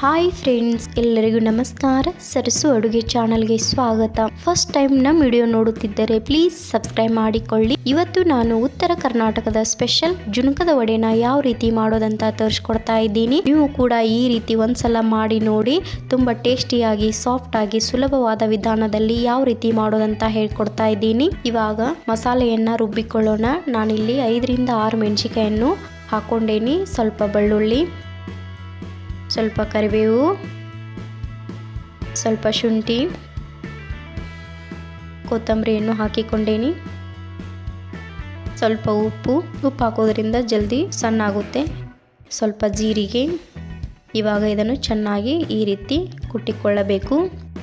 Hi friends ಎಲ್ಲರಿಗೂ ನಮಸ್ಕಾರ. ಸರಸು ಅಡುಗೆ ಚಾನಲ್ಗೆ ಸ್ವಾಗತ. ಫಸ್ಟ್ ಟೈಮ್ ನಮ್ಮ ವಿಡಿಯೋ ನೋಡುತ್ತಿದ್ದರೆ ಪ್ಲೀಸ್ ಸಬ್ಸ್ಕ್ರೈಬ್ ಮಾಡಿಕೊಳ್ಳಿ. ಇವತ್ತು ನಾನು ಉತ್ತರ ಕರ್ನಾಟಕದ ಸ್ಪೆಷಲ್ ಜುಣಕದ ವಡೆನ ಯಾವ ರೀತಿ ಮಾಡೋದಂತ ತೋರಿಸ್ಕೊಡ್ತಾ ಇದ್ದೀನಿ. ನೀವು ಕೂಡ ಈ ರೀತಿ ಒಂದ್ಸಲ ಮಾಡಿ ನೋಡಿ. ತುಂಬಾ ಟೇಸ್ಟಿಯಾಗಿ ಸಾಫ್ಟ್ ಆಗಿ, ಸುಲಭವಾದ ವಿಧಾನದಲ್ಲಿ ಯಾವ ರೀತಿ ಮಾಡೋದಂತ ಹೇಳ್ಕೊಡ್ತಾ ಇದ್ದೀನಿ. ಇವಾಗ ಮಸಾಲೆಯನ್ನ ರುಬ್ಬಿಕೊಳ್ಳೋಣ. ನಾನಿಲ್ಲಿ ಐದರಿಂದ ಆರು ಮೆಣಸಿಕಾಯನ್ನು ಹಾಕೊಂಡೇನಿ ಸ್ವಲ್ಪ ಬೆಳ್ಳುಳ್ಳಿ ಸ್ವಲ್ಪ ಕರಿಬೇವು, ಸ್ವಲ್ಪ ಶುಂಠಿ, ಕೊತ್ತಂಬರಿಯನ್ನು ಹಾಕಿಕೊಂಡೇನಿ. ಸ್ವಲ್ಪ ಉಪ್ಪು ಉಪ್ಪು ಹಾಕೋದ್ರಿಂದ ಜಲ್ದಿ ಸಣ್ಣ ಆಗುತ್ತೆ ಸ್ವಲ್ಪ ಜೀರಿಗೆ, ಇವಾಗ ಇದನ್ನು ಚೆನ್ನಾಗಿ ಈ ರೀತಿ ಕುಟ್ಟಿಕೊಳ್ಳಬೇಕು.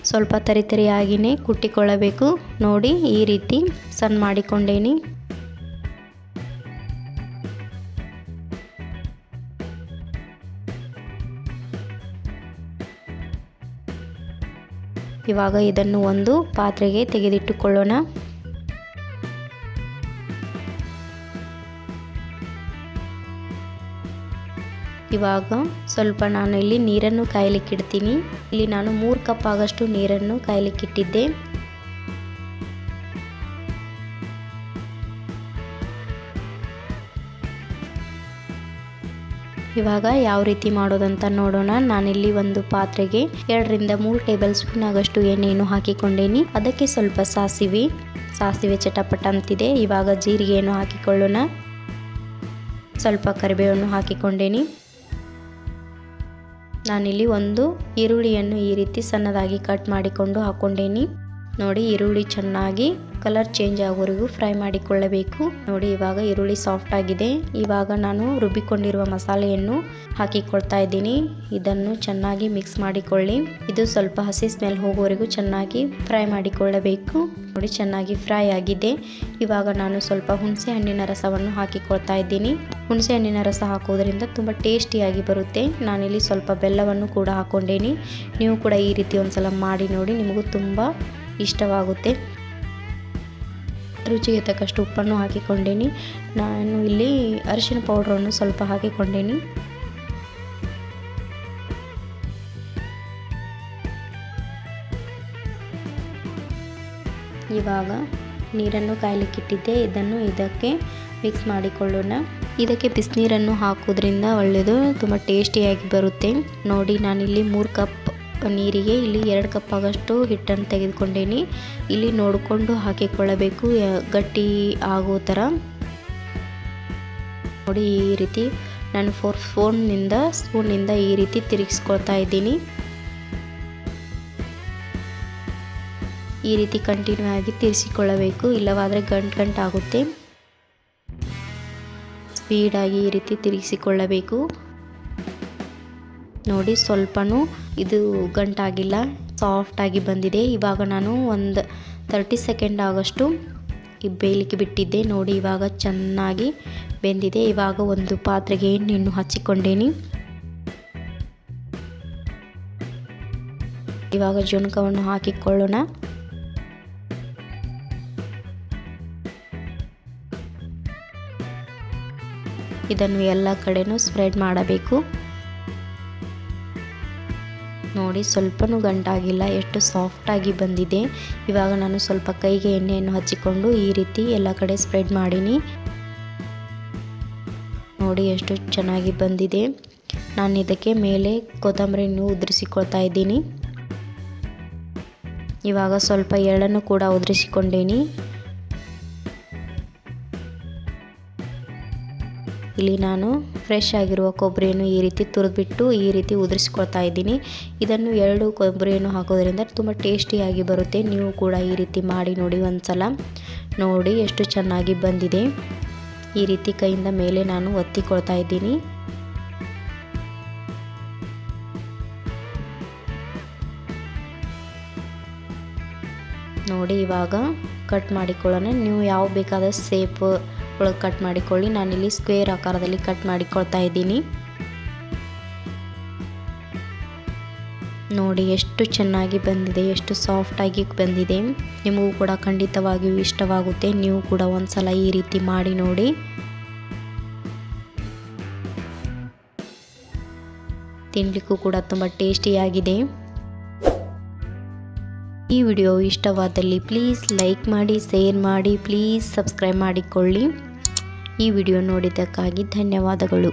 ಸ್ವಲ್ಪ ತರಿತರಿಯಾಗಿಯೇ ಕುಟ್ಟಿಕೊಳ್ಳಬೇಕು. ನೋಡಿ ಈ ರೀತಿ ಸಣ್ಣ ಮಾಡಿಕೊಂಡೇನಿ. ಇವಾಗ ಇದನ್ನು ಒಂದು ಪಾತ್ರೆಗೆ ತೆಗೆದಿಟ್ಟುಕೊಳ್ಳೋಣ. ಇವಾಗ ಸ್ವಲ್ಪ ನಾನು ಇಲ್ಲಿ ನೀರನ್ನು ಕಾಯಲಿಕ್ಕಿಡ್ತೀನಿ. ಇಲ್ಲಿ ನಾನು ಮೂರು ಕಪ್ ಆಗಷ್ಟು ನೀರನ್ನು ಕಾಯಲಿಕ್ಕಿಟ್ಟಿದ್ದೆ. ಇವಾಗ ಯಾವ ರೀತಿ ಮಾಡೋದಂತ ನೋಡೋಣ. ನಾನಿಲ್ಲಿ ಒಂದು ಪಾತ್ರೆಗೆ ಎರಡರಿಂದ ಮೂರು ಟೇಬಲ್ ಸ್ಪೂನ್ ಆಗಷ್ಟು ಎಣ್ಣೆಯನ್ನು ಹಾಕಿಕೊಂಡೇನಿ. ಅದಕ್ಕೆ ಸ್ವಲ್ಪ ಸಾಸಿವೆ ಸಾಸಿವೆ ಚಟಪಟ ಅಂತಿದೆ. ಇವಾಗ ಜೀರಿಗೆಯನ್ನು ಹಾಕಿಕೊಳ್ಳೋಣ. ಸ್ವಲ್ಪ ಕರಿಬೇವನ್ನು ಹಾಕಿಕೊಂಡೇನಿ. ನಾನಿಲ್ಲಿ ಒಂದು ಈರುಳ್ಳಿಯನ್ನು ಈ ರೀತಿ ಸಣ್ಣದಾಗಿ ಕಟ್ ಮಾಡಿಕೊಂಡು ಹಾಕೊಂಡೇನಿ. ನೋಡಿ ಈರುಳ್ಳಿ ಚೆನ್ನಾಗಿ ಕಲರ್ ಚೇಂಜ್ ಆಗೋವರೆಗೂ ಫ್ರೈ ಮಾಡಿಕೊಳ್ಳಬೇಕು. ನೋಡಿ ಇವಾಗ ಈರುಳ್ಳಿ ಸಾಫ್ಟ್ ಆಗಿದೆ. ಇವಾಗ ನಾನು ರುಬ್ಬಿಕೊಂಡಿರುವ ಮಸಾಲೆಯನ್ನು ಹಾಕಿಕೊಳ್ತಾ ಇದ್ದೀನಿ. ಇದನ್ನು ಚೆನ್ನಾಗಿ ಮಿಕ್ಸ್ ಮಾಡಿಕೊಳ್ಳಿ. ಇದು ಸ್ವಲ್ಪ ಹಸಿ ಸ್ಮೆಲ್ ಹೋಗೋವರೆಗೂ ಚೆನ್ನಾಗಿ ಫ್ರೈ ಮಾಡಿಕೊಳ್ಳಬೇಕು. ನೋಡಿ ಚೆನ್ನಾಗಿ ಫ್ರೈ ಆಗಿದೆ. ಇವಾಗ ನಾನು ಸ್ವಲ್ಪ ಹುಣಸೆ ಹಣ್ಣಿನ ರಸವನ್ನು ಹಾಕಿಕೊಳ್ತಾ ಇದ್ದೀನಿ. ಹುಣಸೆ ಹಣ್ಣಿನ ರಸ ಹಾಕೋದ್ರಿಂದ ತುಂಬ ಟೇಸ್ಟಿಯಾಗಿ ಬರುತ್ತೆ. ನಾನಿಲ್ಲಿ ಸ್ವಲ್ಪ ಬೆಲ್ಲವನ್ನು ಕೂಡ ಹಾಕೊಂಡೇನಿ. ನೀವು ಕೂಡ ಈ ರೀತಿ ಒಂದ್ಸಲ ಮಾಡಿ ನೋಡಿ, ನಿಮಗೂ ತುಂಬ ಇಷ್ಟವಾಗುತ್ತೆ. ರುಚಿಗೆ ತಕ್ಕಷ್ಟು ಉಪ್ಪನ್ನು ಹಾಕಿಕೊಂಡೇನಿ. ನಾನು ಇಲ್ಲಿ ಅರಿಶಿನ ಪೌಡ್ರನ್ನು ಸ್ವಲ್ಪ ಹಾಕಿಕೊಂಡೇನಿ. ಇವಾಗ ನೀರನ್ನು ಕಾಯಲಿಕ್ಕಿಟ್ಟಿದ್ದೆ ಇದನ್ನು ಇದಕ್ಕೆ ಮಿಕ್ಸ್ ಮಾಡಿಕೊಳ್ಳೋಣ. ಇದಕ್ಕೆ ಬಿಸಿನೀರನ್ನು ಹಾಕೋದ್ರಿಂದ ಒಳ್ಳೆಯದು ತುಂಬ ಟೇಸ್ಟಿಯಾಗಿ ಬರುತ್ತೆ. ನೋಡಿ, ನಾನಿಲ್ಲಿ ಮೂರು ಕಪ್ ನೀರಿಗೆ ಇಲ್ಲಿ ಎರಡು ಕಪ್ ಆಗಷ್ಟು ಹಿಟ್ಟನ್ನು ತೆಗೆದುಕೊಂಡೇನಿ. ಇಲ್ಲಿ ನೋಡಿಕೊಂಡು ಹಾಕಿಕೊಳ್ಳಬೇಕು ಗಟ್ಟಿ ಆಗೋ ಥರ. ನೋಡಿ ಈ ರೀತಿ ನಾನು ಫೋರ್ ಫೋನ್ನಿಂದ ಸ್ಪೂನಿಂದ ಈ ರೀತಿ ತಿರುಗಿಸ್ಕೊಳ್ತಾ ಇದ್ದೀನಿ. ಈ ರೀತಿ ಕಂಟಿನ್ಯೂ ಆಗಿ ತಿರ್ಸಿಕೊಳ್ಳಬೇಕು ಇಲ್ಲವಾದರೆ ಗಂಟು ಗಂಟು ಆಗುತ್ತೆ. ಸ್ಪೀಡಾಗಿ ಈ ರೀತಿ ತಿರುಗಿಸಿಕೊಳ್ಳಬೇಕು. ನೋಡಿ ಸ್ವಲ್ಪನೂ ಇದು ಗಂಟಾಗಿಲ್ಲ ಸಾಫ್ಟಾಗಿ ಬಂದಿದೆ. ಇವಾಗ ನಾನು ಒಂದು ತರ್ಟಿ ಸೆಕೆಂಡ್ ಆಗೋಷ್ಟು ಈ ಬೇಯಲಿಕ್ಕೆ ಬಿಟ್ಟಿದ್ದೆ. ನೋಡಿ ಇವಾಗ ಚೆನ್ನಾಗಿ ಬೆಂದಿದೆ. ಇವಾಗ ಒಂದು ಪಾತ್ರೆಗೆ ಎಣ್ಣೆಯನ್ನು ಹಚ್ಚಿಕೊಂಡೇನಿ. ಇವಾಗ ಜುಣಕವನ್ನು ಹಾಕಿಕೊಳ್ಳೋಣ. ಇದನ್ನು ಎಲ್ಲ ಕಡೆನೂ ಸ್ಪ್ರೆಡ್ ಮಾಡಬೇಕು. ನೋಡಿ ಸ್ವಲ್ಪನೂ ಗಂಟಾಗಿಲ್ಲ, ಎಷ್ಟು ಸಾಫ್ಟಾಗಿ ಬಂದಿದೆ. ಇವಾಗ ನಾನು ಸ್ವಲ್ಪ ಕೈಗೆ ಎಣ್ಣೆಯನ್ನು ಹಚ್ಚಿಕೊಂಡು ಈ ರೀತಿ ಎಲ್ಲ ಕಡೆ ಸ್ಪ್ರೆಡ್ ಮಾಡೀನಿ. ನೋಡಿ ಎಷ್ಟು ಚೆನ್ನಾಗಿ ಬಂದಿದೆ. ನಾನು ಇದಕ್ಕೆ ಮೇಲೆ ಕೊತ್ತಂಬರಿಯನ್ನು ಉದುರಿಸಿಕೊಳ್ತಾ ಇದ್ದೀನಿ. ಇವಾಗ ಸ್ವಲ್ಪ ಎಳ್ಳನ್ನು ಕೂಡ ಉದುರಿಸಿಕೊಂಡೇನಿ. ಇಲ್ಲಿ ನಾನು ಫ್ರೆಶ್ ಆಗಿರುವ ಕೊಬ್ಬರಿಯನ್ನು ಈ ರೀತಿ ತುರಿದ್ಬಿಟ್ಟು ಈ ರೀತಿ ಉದುರಿಸ್ಕೊಳ್ತಾ ಇದ್ದೀನಿ. ಇದನ್ನು ಎರಡು ಕೊಬ್ಬರಿಯನ್ನು ಹಾಕೋದ್ರಿಂದ ತುಂಬ ಟೇಸ್ಟಿಯಾಗಿ ಬರುತ್ತೆ. ನೀವು ಕೂಡ ಈ ರೀತಿ ಮಾಡಿ ನೋಡಿ ಒಂದ್ಸಲ. ನೋಡಿ ಎಷ್ಟು ಚೆನ್ನಾಗಿ ಬಂದಿದೆ. ಈ ರೀತಿ ಕೈಯಿಂದ ಮೇಲೆ ನಾನು ಒತ್ತಿಕೊಳ್ತಾ ಇದ್ದೀನಿ. ನೋಡಿ ಇವಾಗ ಕಟ್ ಮಾಡಿಕೊಳ್ಳೋಣ. ನೀವು ಯಾವ ಬೇಕಾದ ಸೇಪ್ ಒಳಗೆ ಕಟ್ ಮಾಡಿಕೊಳ್ಳಿ. ನಾನಿಲ್ಲಿ ಸ್ಕ್ವೇರ್ ಆಕಾರದಲ್ಲಿ ಕಟ್ ಮಾಡಿಕೊಳ್ತಾ ಇದ್ದೀನಿ. ನೋಡಿ ಎಷ್ಟು ಚೆನ್ನಾಗಿ ಬಂದಿದೆ, ಎಷ್ಟು ಸಾಫ್ಟಾಗಿ ಬಂದಿದೆ. ನಿಮಗೂ ಕೂಡ ಖಂಡಿತವಾಗಿಯೂ ಇಷ್ಟವಾಗುತ್ತೆ. ನೀವು ಕೂಡ ಒಂದ್ಸಲ ಈ ರೀತಿ ಮಾಡಿ ನೋಡಿ. ತಿನ್ನಲಿಕ್ಕೂ ಕೂಡ ತುಂಬ ಟೇಸ್ಟಿಯಾಗಿದೆ. ಈ ವಿಡಿಯೋ ಇಷ್ಟವಾದಲ್ಲಿ ಪ್ಲೀಸ್ ಲೈಕ್ ಮಾಡಿ ಶೇರ್ ಮಾಡಿ ಪ್ಲೀಸ್ ಸಬ್ಸ್ಕ್ರೈಬ್ ಮಾಡಿಕೊಳ್ಳಿ. ಈ ವಿಡಿಯೋ ನೋಡಿದ್ದಕ್ಕಾಗಿ ಧನ್ಯವಾದಗಳು.